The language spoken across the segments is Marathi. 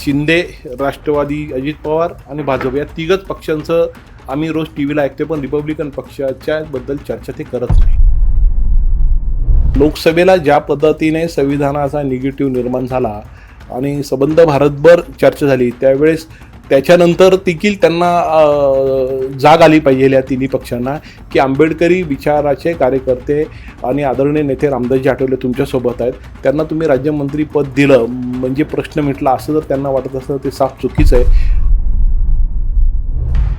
शिंदे राष्ट्रवादी अजित पवार आणि भाजप या तिघच पक्षांचं आम्ही रोज टी व्हीला ऐकतो पण रिपब्लिकन पक्षाच्या बद्दल चर्चा ते करत नाही. लोकसभेला ज्या पद्धतीने संविधानाचा निगेटिव्ह निर्माण झाला आणि संबंध भारतभर चर्चा झाली त्यावेळेस त्याच्यानंतर देखील त्यांना जाग आली पाहिजे या तिन्ही पक्षांना की आंबेडकरी विचाराचे कार्यकर्ते आणि आदरणीय नेते रामदासजी आठवले तुमच्यासोबत आहेत. त्यांना तुम्ही राज्यमंत्रीपद दिलं म्हणजे प्रश्न मिटला असं जर त्यांना वाटत असलं ते साफ चुकीचं आहे.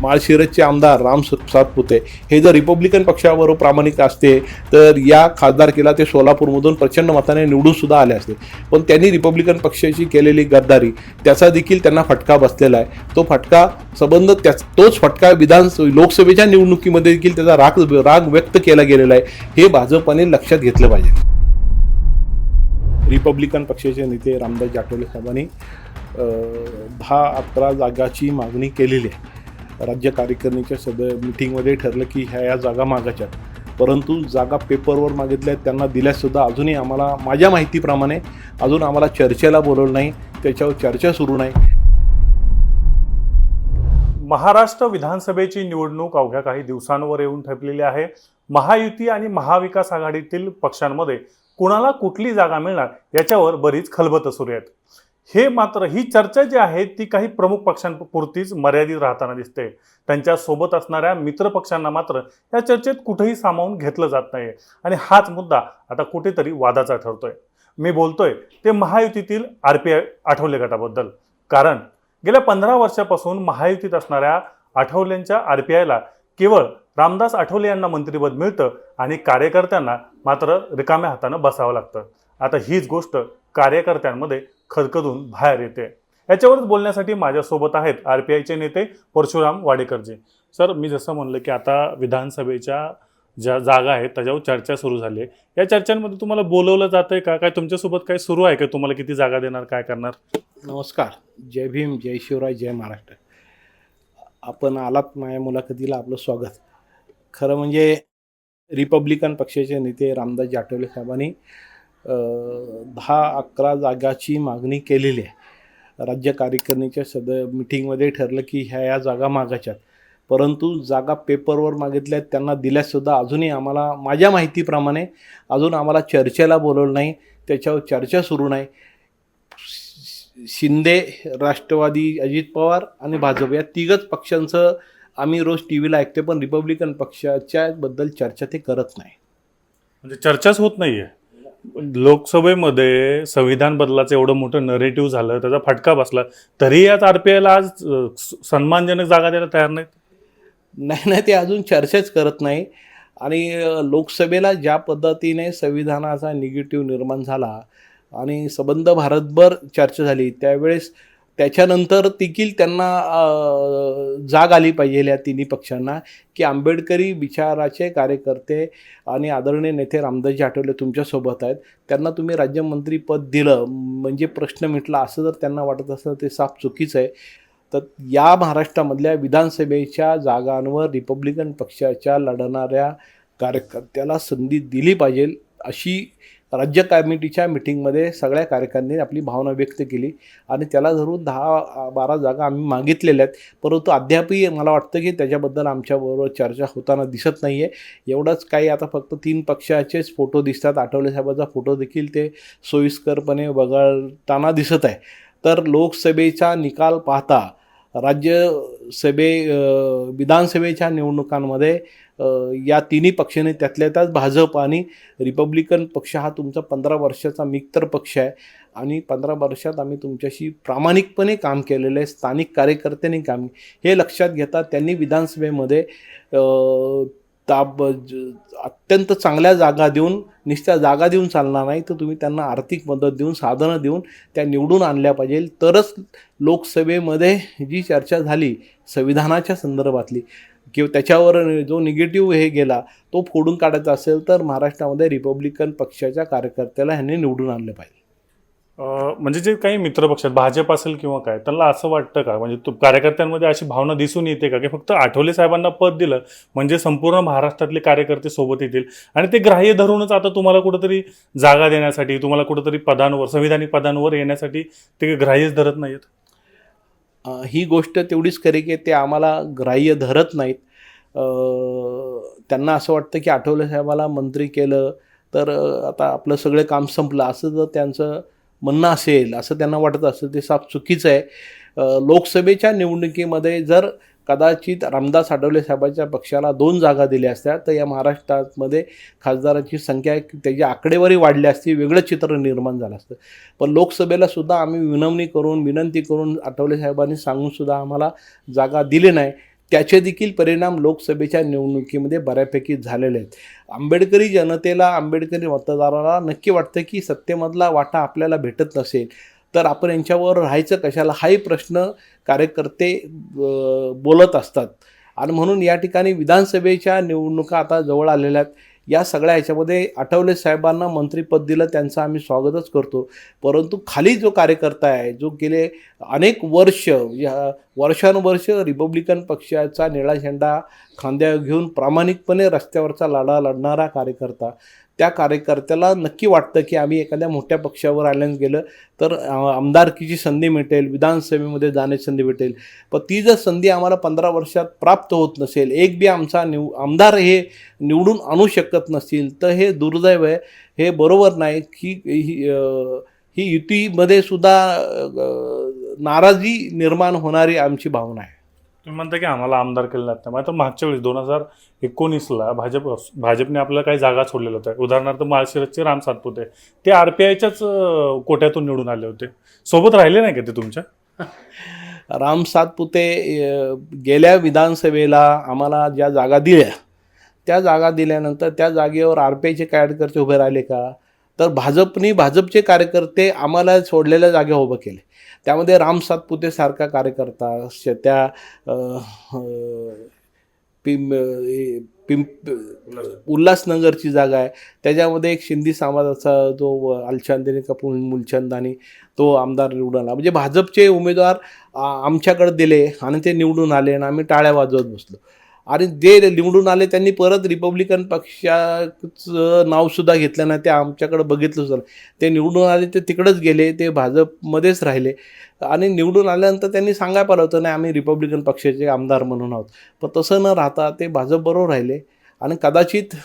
माळशिरसचे आमदार राम स- सातपुते. हे जर रिपब्लिकन पक्षाबरोबर प्रामाणिक असते तर या खासदारकीला ते सोलापूरमधून प्रचंड मताने निवडून सुद्धा आले असते. पण त्यांनी रिपब्लिकन पक्षाची केलेली गद्दारी त्याचा देखील त्यांना फटका बसलेला आहे. तो फटका संबंध त्याच तोच फटका विधान लोकसभेच्या निवडणुकीमध्ये देखील त्याचा राग राग व्यक्त केला गेलेला आहे. हे भाजपने लक्षात घेतलं पाहिजे. रिपब्लिकन पक्षाचे नेते रामदास जाटोले साहेबांनी दहा अकरा जागाची मागणी केलेली आहे. राज्य कार्यकारिणीच्या सद मिटिंगमध्ये ठरलं की ह्या या जागा मागायच्या. परंतु जागा पेपरवर मागितल्या आहेत, त्यांना दिल्यासुद्धा अजूनही आम्हाला माझ्या माहितीप्रमाणे अजून आम्हाला चर्चेला बोलवलं नाही त्याच्यावर चर्चा सुरू नाही. महाराष्ट्र विधानसभेची निवडणूक अवघ्या काही दिवसांवर येऊन ठेपलेली आहे. महायुती आणि महाविकास आघाडीतील पक्षांमध्ये कुणाला कुठली जागा मिळणार याच्यावर बरीच खलबत सुरू आहेत. हे मात्र ही चर्चा जी आहे ती काही प्रमुख पक्षांपुरतीच मर्यादित राहताना दिसते. त्यांच्यासोबत असणाऱ्या मित्र पक्षांना मात्र या चर्चेत कुठेही सामावून घेतलं जात नाही आणि हाच मुद्दा आता कुठेतरी वादाचा ठरतोय. मी बोलतोय ते महायुतीतील आर पी आय आठवले गटाबद्दल. कारण गेल्या पंधरा वर्षापासून महायुतीत असणाऱ्या आठवलेंच्या आर पी आयला केवळ रामदास आठवले यांना मंत्रिपद मिळतं आणि कार्यकर्त्यांना मात्र रिकाम्या हातानं बसावं लागतं. आता हीच गोष्ट कार्यकर्त्यांमध्ये खदखदून बाहेर येते. याच्यावरच बोलण्यासाठी माझ्यासोबत आहेत आर पी आयचे नेते परशुराम वाडेकरजी. सर मी जसं म्हणलं की आता विधानसभेच्या ज्या जागा आहेत त्याच्यावर चर्चा सुरू झाली आहे. या चर्चांमध्ये तुम्हाला बोलवलं जातंय का? काय तुमच्यासोबत काय सुरू आहे का? तुम्हाला किती जागा देणार काय करणार? नमस्कार. जय भीम जय शिवराय जय महाराष्ट्र. आपण आलात माझ्या मुलाखतीला आपलं स्वागत. खरं म्हणजे रिपब्लिकन पक्षाचे नेते रामदास जाटवले साहेबांनी दहा अकरा जागाची मागणी केलेली आहे. राज्य कार्यकारिणीच्या सद मिटिंगमध्ये ठरलं की ह्या या जागा मागायच्यात. परंतु जागा पेपरवर मागितल्या आहेत, त्यांना दिल्यासुद्धा अजूनही आम्हाला माझ्या माहितीप्रमाणे अजून आम्हाला चर्चेला बोलवलं नाही त्याच्यावर चर्चा सुरू नाही. शिंदे राष्ट्रवादी अजित पवार आणि भाजप या तिघच पक्षांचं आम्ही रोज टी व्हीला ऐकतो पण रिपब्लिकन पक्षाच्या बद्दल चर्चा ते करत नाही. म्हणजे चर्चाच होत नाही आहे लोकसभेमध्ये संविधान बदलाचं एवढं मोठं नरेटिव्ह झालं त्याचा फटका बसला तरी याच आरपीआयला आज स- सन्मानजनक जागा द्यायला तयार नाहीत? नाही नाही ते अजून चर्चाच करत नाही. आणि लोकसभेला ज्या पद्धतीने संविधानाचा निगेटिव्ह निर्माण झाला आणि संबंध भारतभर चर्चा झाली त्यावेळेस त्याच्यानंतर देखील त्यांना जाग आली पाहिजे या तिन्ही पक्षांना की आंबेडकरी विचाराचे कार्यकर्ते आणि आदरणीय नेते रामदासजी आठवले तुमच्यासोबत आहेत. त्यांना तुम्ही राज्यमंत्रीपद दिलं म्हणजे प्रश्न मिटला असं जर त्यांना वाटत असलं ते साफ चुकीचं आहे. तर या महाराष्ट्रामधल्या विधानसभेच्या जागांवर रिपब्लिकन पक्षाच्या लढणाऱ्या कार्यकर्त्याला संधी दिली पाहिजे अशी राज्य कमिटीच्या मिटिंगमध्ये सगळ्या कार्यकर्त्यांनी आपली भावना व्यक्त केली आणि त्याला धरून दहा बारा जागा आम्ही मागितलेल्या आहेत. परंतु अद्यापही मला वाटतं की त्याच्याबद्दल आमच्याबरोबर चर्चा होताना दिसत नाही आहे एवढंच काही आता फक्त तीन पक्षाचेच फोटो दिसतात. आठवले साहेबाचा फोटो देखील ते सोयीस्करपणे वगळताना दिसत आहे. तर लोकसभेचा निकाल पाहता राज्यसभे विधानसभेच्या निवडणुकांमध्ये या तिन्ही पक्षाने त्यातल्या त्यात भाजप आणि रिपब्लिकन पक्ष हा तुमचा पंधरा वर्षाचा मित्र पक्ष आहे. आणि पंधरा वर्षात आम्ही तुमच्याशी प्रामाणिकपणे काम केलेलं आहे स्थानिक कार्यकर्त्यांनी काम हे लक्षात घेता त्यांनी विधानसभेमध्ये ताब ज- अत्यंत चांगल्या जागा देऊन नुसत्या जागा देऊन चालणार नाही तर तुम्ही त्यांना आर्थिक मदत देऊन साधनं देऊन त्या निवडून आणल्या पाहिजे. तरच लोकसभेमध्ये जी चर्चा झाली संविधानाच्या संदर्भातली किंवा त्याच्यावर जो निगेटिव्ह हे गेला तो फोडून काढायचा असेल तर महाराष्ट्रामध्ये रिपब्लिकन पक्षाच्या कार्यकर्त्याला ह्यांनी निवडून आणलं पाहिजे. म्हणजे जे काही मित्रपक्ष आहेत भाजप असेल किंवा काय त्यांना असं वाटतं का? म्हणजे तू- कार्यकर्त्यांमध्ये अशी भावना दिसून येते का? की फक्त आठवले साहेबांना पद दिलं म्हणजे संपूर्ण महाराष्ट्रातले कार्यकर्ते सोबत येतील आणि ते ग्राह्य धरूनच आता तुम्हाला कुठंतरी जागा देण्यासाठी तुम्हाला कुठंतरी पदांवर संविधानिक पदांवर येण्यासाठी ते ग्राह्यच धरत नाहीत? ही गोष्ट तेवढीच खरी की ते आम्हाला ग्राह्य धरत नाहीत. त्यांना असं वाटतं की आठवले साहेबाला मंत्री केलं तर आता आपलं सगळं काम संपलं असं जर त्यांचं म्हणणं असेल असं त्यांना वाटत असेल ते साफ चुकीचं आहे. लोकसभेच्या निवडणुकीमध्ये जर कदाचित रामदास आठवले साहेबांच्या पक्षाला दोन जागा दिल्या असत्या तर या महाराष्ट्रामध्ये खासदारांची संख्या त्याची आकडेवारी वाढली असती वेगळं चित्र निर्माण झालं असतं. पण लोकसभेला सुद्धा आम्ही विनवणी करून विनंती करून आठवले साहेबांनी सांगूनसुद्धा आम्हाला जागा दिली नाही. त्याचे देखील परिणाम लोकसभेच्या निवडणुकीमध्ये बऱ्यापैकी झालेले आहेत. आंबेडकरी जनतेला आंबेडकरी मतदाराला नक्की वाटतं की सत्तेमधला वाटा आपल्याला भेटत नसेल तर आपण यांच्यावर राहायचं कशाला? हाही प्रश्न कार्यकर्ते बोलत असतात. आणि म्हणून या ठिकाणी विधानसभेच्या निवडणुका आता जवळ आलेल्या आहेत. या सगळ्या ह्याच्यामध्ये आठवले साहेबांना मंत्रिपद दिलं त्यांचं आम्ही स्वागतच करतो. परंतु खाली जो कार्यकर्ता आहे जो गेले अनेक वर्ष या वर्षानुवर्ष रिपब्लिकन पक्षाचा निळा झेंडा खांद्यावर घेऊन प्रामाणिकपणे रस्त्यावरचा लढा लढणारा कार्यकर्ता त्या कार्यकर्त्याला नक्की वाटतं की आम्ही एखाद्या मोठ्या पक्षावर आल्यानं गेलं तर आमदारकीची संधी मिळेल विधानसभेमध्ये जाण्याची संधी भेटेल. पण ती जर संधी आम्हाला पंधरा वर्षात प्राप्त होत नसेल एक बी आमचा निव आमदार हे निवडून आणू शकत नसतील तर हे दुर्दैव आहे. हे बरोबर नाही की ही ही युतीमध्ये सुद्धा नाराजी निर्माण होणारी आमची भावना आहे. तुम्ही म्हणता की आम्हाला आमदार केलं जात नाही आता मागच्या वेळेस दोन हजार एकोणीसला भाजप भाजपने आपल्याला काही जागा सोडलेल्या होत्या. उदाहरणार्थ माळशिरसचे राम सातपुते. ते आर पी आयच्याच कोट्यातून निवडून आले होते. सोबत राहिले नाही का ते तुमच्या? राम सातपुते गेल्या विधानसभेला आम्हाला ज्या जागा दिल्या त्या जागा दिल्यानंतर त्या जागेवर आर पी आयचे कार्यकर्ते उभे राहिले का? तर भाजपनी भाजपचे कार्यकर्ते आम्हाला सोडलेल्या जागे उभं केले. त्यामध्ये राम सातपुते सारखा कार्यकर्ता श- त्या पिम पिंप पिंप उल्हासनगरची जागा आहे. त्याच्यामध्ये एक शिंदी समाजाचा जो अलचांदिनी कपूर मुलचंदानी तो आमदार निवडून आला. म्हणजे भाजपचे उमेदवार आमच्याकडे दिले आणि ते निवडून आले आणि आम्ही टाळ्या वाजवत बसलो. आणि जे निवडून आले त्यांनी परत रिपब्लिकन पक्षाचं नावसुद्धा घेतलं नाही. ते आमच्याकडं बघितलं सुद्धा ते निवडून आले ते तिकडंच गेले ते भाजपमध्येच राहिले. आणि निवडून आल्यानंतर त्यांनी सांगायला पाहिलं होतं नाही आम्ही रिपब्लिकन पक्षाचे आमदार म्हणून आहोत. पण तसं न राहता ते भाजपबरोबर राहिले. आणि कदाचित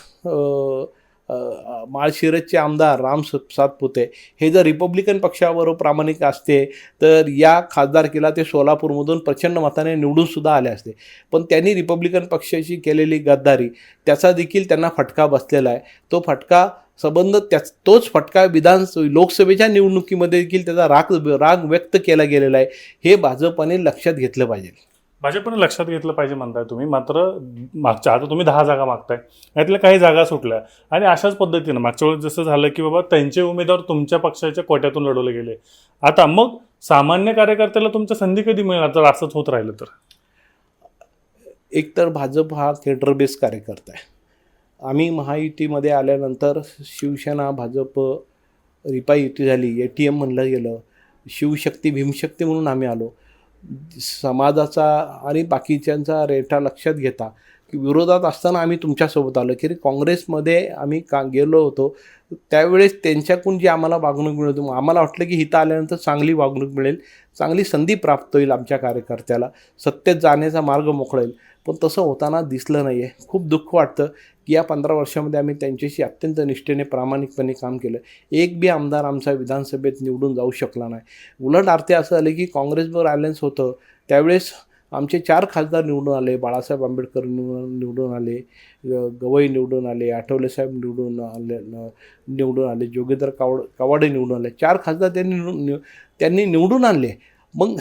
माळशिरसचे आमदार राम स- सातपुते हे जर रिपब्लिकन पक्षाबरोबर प्रामाणिक असते तर या खासदारकीला ते सोलापूरमधून प्रचंड मताने निवडूनसुद्धा आले असते. पण त्यांनी रिपब्लिकन पक्षाशी केलेली गद्दारी त्याचा देखील त्यांना फटका बसलेला आहे. तो फटका संबंध त्याच तोच फटका विधान लोकसभेच्या निवडणुकीमध्ये देखील त्याचा राग राग व्यक्त केला गेलेला आहे. हे भाजपाने लक्षात घेतलं पाहिजे. भाजपने लक्षात घेतलं पाहिजे म्हणताय तुम्ही. मात्र मागच्या आता तुम्ही दहा जागा मागताय. यातल्या काही जागा सुटल्या. आणि अशाच पद्धतीनं मागच्या वेळेस जसं झालं की बाबा त्यांचे उमेदवार तुमच्या पक्षाच्या कोट्यातून लढवले गेले. आता मग सामान्य कार्यकर्त्याला तुमच्या संधी कधी मिळणार? जर असंच होत राहिलं तर. एकतर भाजप हा थिएटर बेस कार्यकर्ता आहे. आम्ही महायुतीमध्ये आल्यानंतर शिवसेना भाजप रिपाई युती झाली ए टी एम म्हणलं गेलं शिवशक्ती भीमशक्ती म्हणून आम्ही आलो. समाजाचा आणि बाकीच्यांचा रेटा लक्षात घेता की विरोधात असताना आम्ही तुमच्यासोबत आलो. की काँग्रेसमध्ये आम्ही का गेलो होतो त्यावेळेस त्यांच्याकडून जी आम्हाला वागणूक मिळत होती आम्हाला वाटलं की इथं आल्यानंतर चांगली वागणूक मिळेल चांगली संधी प्राप्त होईल आमच्या कार्यकर्त्याला सत्तेत जाण्याचा मार्ग मोकळेल. पण तसं होताना दिसलं नाही आहे खूप दुःख वाटतं की या पंधरा वर्षामध्ये आम्ही त्यांच्याशी अत्यंत निष्ठेने प्रामाणिकपणे काम केलं. एक बी आमदार आमचा विधानसभेत निवडून जाऊ शकला नाही. उलट अर्थ असं आलं की काँग्रेसवर अलायन्स होतं त्यावेळेस आमचे चार खासदार निवडून आले बाळासाहेब आंबेडकर निवडून निवडून आले ग- गवई निवडून आले आठवलेसाहेब निवडून आले निवडून आले जोगेंद्र कावड कावाडे निवडून आले. चार खासदार त्यांनी निवडून निव- त्यांनी निवडून आणले. मग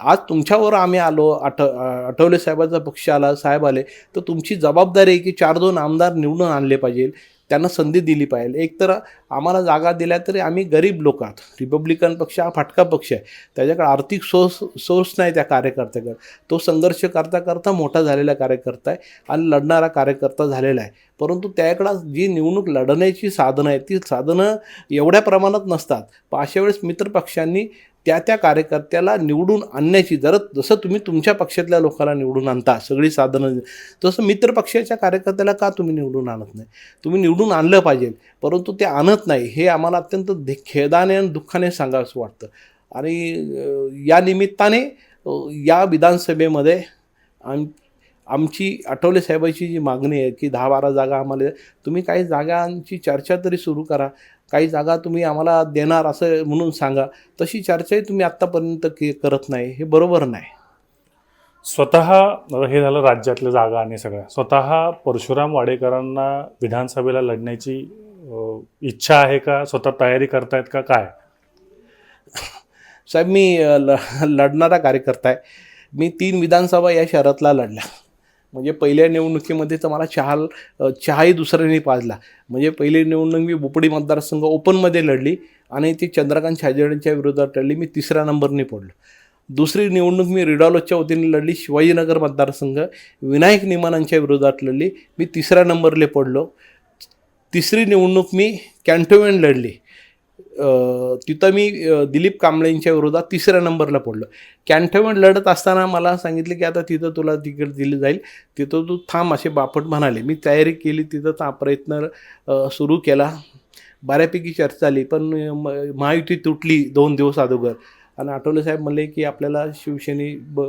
आज तुमच्यावर आम्ही आलो आठ आठवले साहेबाचा पक्ष आला साहेब आले तर तुमची जबाबदारी आहे की चार दोन आमदार निवडून आणले पाहिजे. त्यांना संधी दिली पाहिजे. एकतर आम्हाला जागा दिल्या तरी आम्ही गरीब लोक आहात. रिपब्लिकन पक्ष हा फाटका पक्ष आहे. त्याच्याकडे आर्थिक सोर्स सोर्स नाही त्या कार्यकर्त्याकडे. तो संघर्ष करता करता मोठा झालेला कार्यकर्ता आहे आणि लढणारा कार्यकर्ता झालेला आहे. परंतु त्याकडं जी निवडणूक लढण्याची साधनं आहेत ती साधनं एवढ्या प्रमाणात नसतात. पण अशा वेळेस मित्रपक्षांनी त्या त्या कार्यकर्त्याला निवडून आणण्याची जर जसं तुम्ही तुमच्या पक्षातल्या लोकांना निवडून आणता सगळी साधनं तसं मित्रपक्षाच्या कार्यकर्त्याला का तुम्ही निवडून आणत नाही? तुम्ही निवडून आणलं पाहिजे परंतु ते आणत नाही हे आम्हाला अत्यंत धे- खेदाने आणि दुःखाने सांगावंसं वाटतं. आणि या निमित्ताने या विधानसभेमध्ये आम आमची आठवले साहेबाची जी मागणी आहे की दहा बारा जागा आम्हाला तुम्ही काही जागांची चर्चा तरी सुरू करा. काही जागा तुम्ही आम्हाला देणार असं म्हणून सांगा. तशी चर्चाही तुम्ही आत्तापर्यंत के करत नाही. हे बरोबर नाही. स्वतः हे झालं राज्यातल्या जागा आणि सगळ्या. स्वतः परशुराम वाडेकरांना विधानसभेला लढण्याची इच्छा आहे का? स्वतः तयारी करतायत का? काय? साहेब मी ल लढणारा कार्यकर्ता आहे. मी तीन विधानसभा या शहरातला लढल्या म्हणजे पहिल्या निवडणुकीमध्ये तर मला चहा चहाही दुसऱ्याने पाजला. म्हणजे पहिली निवडणूक मी बोपडी मतदारसंघ ओपनमध्ये लढली आणि ती चंद्रकांत छाजेडेंच्या विरोधात लढली. मी तिसऱ्या नंबरने पडलो. दुसरी निवडणूक मी रिडॉलोच्या वतीने लढली. शिवाजीनगर मतदारसंघ विनायक निमानांच्या विरोधात लढली. मी तिसऱ्या नंबरले पडलो. तिसरी निवडणूक मी कॅन्टोमेंट लढली. तिथं मी दिलीप कांबळेंच्या विरोधात तिसऱ्या नंबरला पडलो. कॅन्टोमेंट लढत असताना मला सांगितलं की आता तिथं तुला तिकीट दिली जाईल. तिथं तू थांब असे बापट म्हणाले. मी तयारी केली तिथं ता प्रयत्न सुरू केला. बऱ्यापैकी चर्चा आली पण म- महायुती तुटली दोन दिवस अगोदर. आणि आठवले साहेब म्हणले की आपल्याला शिवसेने ब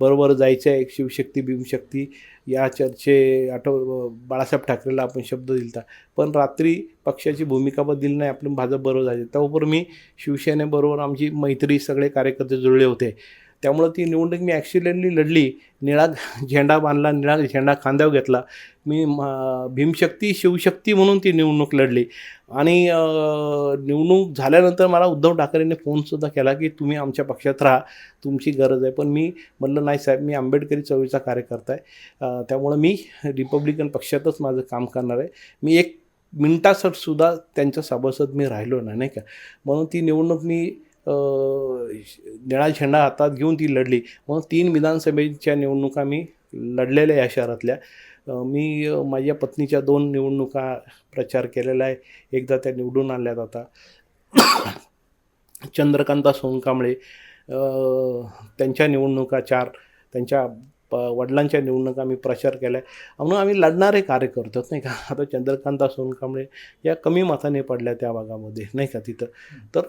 बरोबर जायचं आहे शिवशक्ती भीमशक्ती. या चर्चे आठव बाळासाहेब ठाकरेला आपण शब्द दिलता. पण रात्री पक्षाची भूमिका बदलली नाही आपण भाजप बरोबर झाले. त्यावर मी शिवसेनेबरोबर आमची मैत्री सगळे कार्यकर्ते जुळले होते. त्यामुळं ती निवडणूक मी ॲक्सिडेंटली लढली. निळा झेंडा बांधला निळा झेंडा खांद्यावर घेतला. मी भीमशक्ती शिवशक्ती म्हणून ती निवडणूक लढली. आणि निवडणूक झाल्यानंतर मला उद्धव ठाकरेंनी फोनसुद्धा केला की तुम्ही आमच्या पक्षात राहा तुमची गरज आहे. पण मी म्हणलं नाही साहेब मी आंबेडकरी चळवळीचा कार्यकर्ता आहे. त्यामुळं मी रिपब्लिकन पक्षातच माझं काम करणार आहे. मी एक मिनटासठसुद्धा त्यांच्या सभासद मी राहिलो नाही नाही का? म्हणून ती निवडणूक मी निळा झेंडा हातात घेऊन ती लढली. म्हणून तीन विधानसभेच्या निवडणुका मी लढलेल्या या शहरातल्या. मी माझ्या पत्नीच्या दोन निवडणुका प्रचार केलेला आहे. एकदा त्या निवडून आणल्यात आता. चंद्रकांता सोनकांबळे त्यांच्या निवडणुका चार त्यांच्या प वडिलांच्या निवडणुका आम्ही प्रचार केला आहे म्हणून आम्ही लढणारे कार्यकर्ते करतो नाही का? आता चंद्रकांत सोनकांबळे या कमी मताने पडल्या त्या भागामध्ये नाही का? तिथं. तर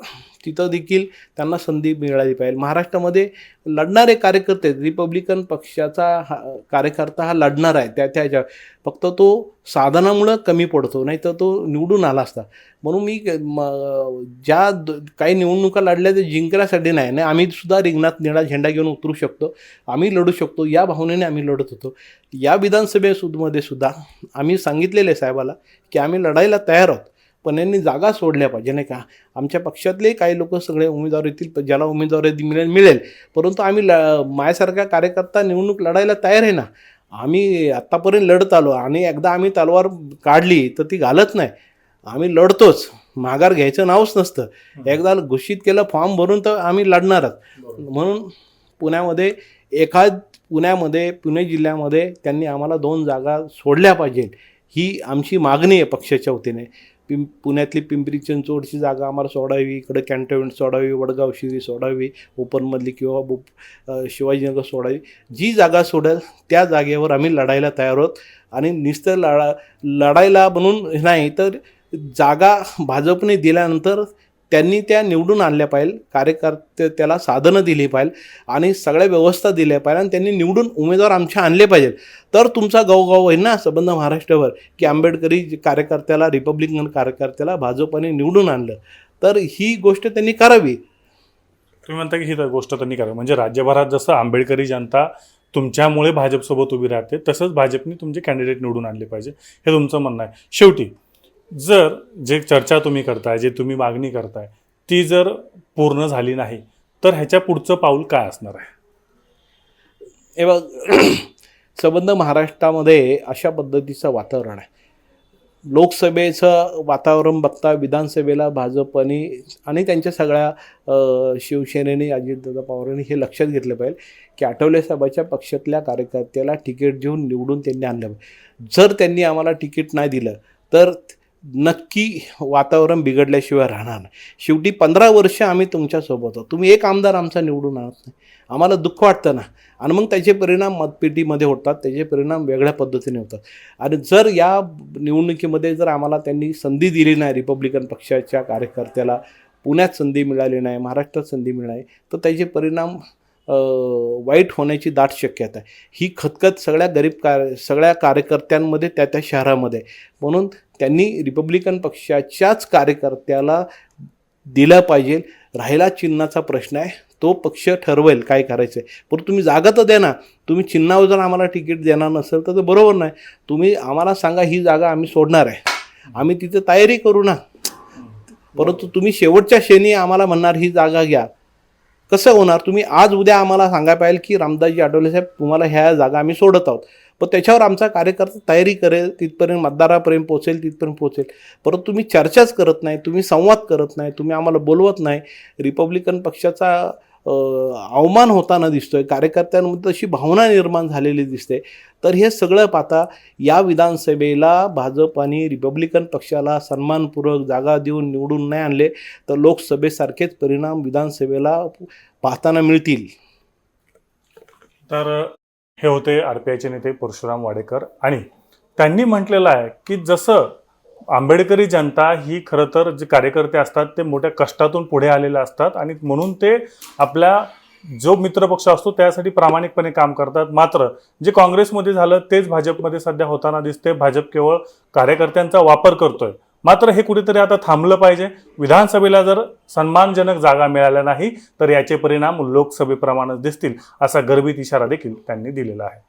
तिथं देखील त्यांना संधी मिळाली पाहिजे. महाराष्ट्रामध्ये लढणारे कार्यकर्ते आहेत. रिपब्लिकन पक्षाचा हा कार्यकर्ता हा लढणार आहे त्या त्याच्या फक्त तो साधनामुळं कमी पडतो नाही तर तो निवडून आला असता. म्हणून मी म- ज्या द- काही निवडणुका लढल्या ते जिंकण्यासाठी नाही नाही आम्ही सुद्धा रिंगणात निळा झेंडा घेऊन उतरू शकतो. आम्ही लढू शकतो या भावनेने आम्ही लढत होतो. या विधानसभेमध्ये सुद्धा आम्ही सांगितलेले आहे साहेबाला की आम्ही लढायला तयार आहोत. पण यांनी जागा सोडल्या पाहिजे नाही का? आमच्या पक्षातले काही लोक सगळे उमेदवार येतील ज्याला उमेदवारी मिळेल मिळेल. परंतु आम्ही ल माझ्यासारखा कार्यकर्ता निवडणूक लढायला तयार आहे ना? आम्ही आत्तापर्यंत लढत आलो आणि एकदा आम्ही तलवार काढली तर ती घालत नाही. आम्ही लढतोच. माघार घ्यायचं नावच नसतं. एकदा घोषित केलं फॉर्म भरून तर आम्ही लढणारच. म्हणून पुण्यामध्ये एखाद पुण्यामध्ये पुणे जिल्ह्यामध्ये त्यांनी आम्हाला दोन जागा सोडल्या पाहिजे ही आमची मागणी आहे पक्षाच्या वतीने. पिं पुण्यातली पिंपरी चिंचवडची जागा आम्हाला सोडावी इकडं कॅन्टोन्मेंट सोडावी वडगाव शिरी सोडावी ओपनमधली किंवा बुप शिवाजीनगर सोडावी. जी जागा सोडेल त्या जागेवर आम्ही लढायला तयार आहोत. आणि नुसतं लढा लढायला म्हणून नाही तर जागा भाजपने दिल्यानंतर त्यांनी त्या निवडून आणल्या पाहिजे कार्यकर्ते त्याला साधनं दिली पाहिजे आणि सगळ्या व्यवस्था दिल्या पाहिजे आणि त्यांनी निवडून उमेदवार आमच्या आणले पाहिजेत. तर तुमचा गावगाव होईल ना संबंध महाराष्ट्रावर की आंबेडकरी कार्यकर्त्याला रिपब्लिकन कार्यकर्त्याला भाजपने निवडून आणलं. तर ही गोष्ट त्यांनी करावी. तुम्ही म्हणता की ही गोष्ट त्यांनी करावी. म्हणजे राज्यभरात जसं आंबेडकरी जनता तुमच्यामुळे भाजपसोबत उभी राहते तसंच भाजपने तुमचे कॅन्डिडेट निवडून आणले पाहिजे हे तुमचं म्हणणं आहे. शेवटी जर जे चर्चा तुम्ही करताय जे तुम्ही मागणी करताय ती जर पूर्ण झाली नाही तर ह्याच्या पुढचं पाऊल काय असणार आहे? हे बघ संबंध महाराष्ट्रामध्ये अशा पद्धतीचं वातावरण आहे. लोकसभेचं वातावरण बघता विधानसभेला भाजपने आणि त्यांच्या सगळ्या शिवसेनेने अजितदादा पवारांनी हे लक्षात घेतलं पाहिजे की आठवले साहेबाच्या पक्षातल्या कार्यकर्त्याला तिकीट देऊन निवडून त्यांनी आणलं पाहिजे. जर त्यांनी आम्हाला तिकीट नाही दिलं तर नक्की वातावरण बिघडल्याशिवाय राहणार नाही. शेवटी पंधरा वर्ष आम्ही तुमच्यासोबत आहोत. तुम्ही एक आमदार आमचा निवडून आणत नाही. आम्हाला दुःख वाटतं ना. आणि मग त्याचे परिणाम मतपेटीमध्ये होतात. त्याचे परिणाम वेगळ्या पद्धतीने होतात. आणि जर या निवडणुकीमध्ये जर आम्हाला त्यांनी संधी दिली नाही रिपब्लिकन पक्षाच्या कार्यकर्त्याला पुण्यात संधी मिळाली नाही महाराष्ट्रात संधी मिळाली तर त्याचे परिणाम वाईट होण्याची दाट शक्यता आहे. ही खतखत सगळ्या गरीब कार सगळ्या कार्यकर्त्यांमध्ये त्या त्या शहरामध्ये आहे. म्हणून त्यांनी रिपब्लिकन पक्षाच्याच कार्यकर्त्याला दिलं पाहिजे. राहिला चिन्हाचा प्रश्न आहे. तो पक्ष ठरवेल काय करायचं आहे पण तुम्ही जागा तर द्या ना तुम्ही चिन्हावर जर आम्हाला तिकीट देणार नसेल तर ते बरोबर नाही. तुम्ही आम्हाला सांगा ही जागा आम्ही सोडणार आहे. आम्ही तिथे तयारी करू ना. परंतु तुम्ही शेवटच्या क्षणी आम्हाला म्हणणार ही जागा घ्या. कसं होणार? तुम्ही आज उद्या आम्हाला सांगा पाहिजे की रामदासजी आठवले साहेब तुम्हाला ह्या जागा आम्ही सोडत आहोत. पण त्याच्यावर आमचा कार्यकर्ता तयारी करेल तिथपर्यंत मतदारापर्यंत पोहोचेल तिथपर्यंत पोहोचेल. परंतु तुम्ही चर्चाच करत नाही तुम्ही संवाद करत नाही तुम्ही आम्हाला बोलवत नाही. रिपब्लिकन पक्षाचा अवमान होताना दिसतोय कार्यकर्त्यांमध्ये तशी भावना निर्माण झालेली दिसते. तर हे सगळं पाहता या विधानसभेला भाजप आणि रिपब्लिकन पक्षाला सन्मानपूर्वक जागा देऊन निवडून नाही आणले तर लोकसभेसारखेच परिणाम विधानसभेला पाहताना मिळतील. तर हे होते आर पी आयचे नेते परशुराम वाडेकर आणि त्यांनी म्हटलेलं आहे की जसं आंबेडकरी जनता ही खरं तर जे कार्यकर्ते असतात ते मोठ्या कष्टातून पुढे आलेले असतात आणि म्हणून ते आपल्या जो मित्रपक्ष असतो त्यासाठी प्रामाणिकपणे काम करतात. मात्र जे काँग्रेसमध्ये झालं तेच भाजपमध्ये सध्या होताना दिसते भाजप केवळ कार्यकर्त्यांचा वापर करतोय. मात्र हे कुठेतरी आता थांबलं पाहिजे. विधानसभेला जर सन्मानजनक जागा मिळाल्या नाही तर याचे परिणाम लोकसभेप्रमाणेच दिसतील असा गर्भित इशारा देखील त्यांनी दिलेला आहे.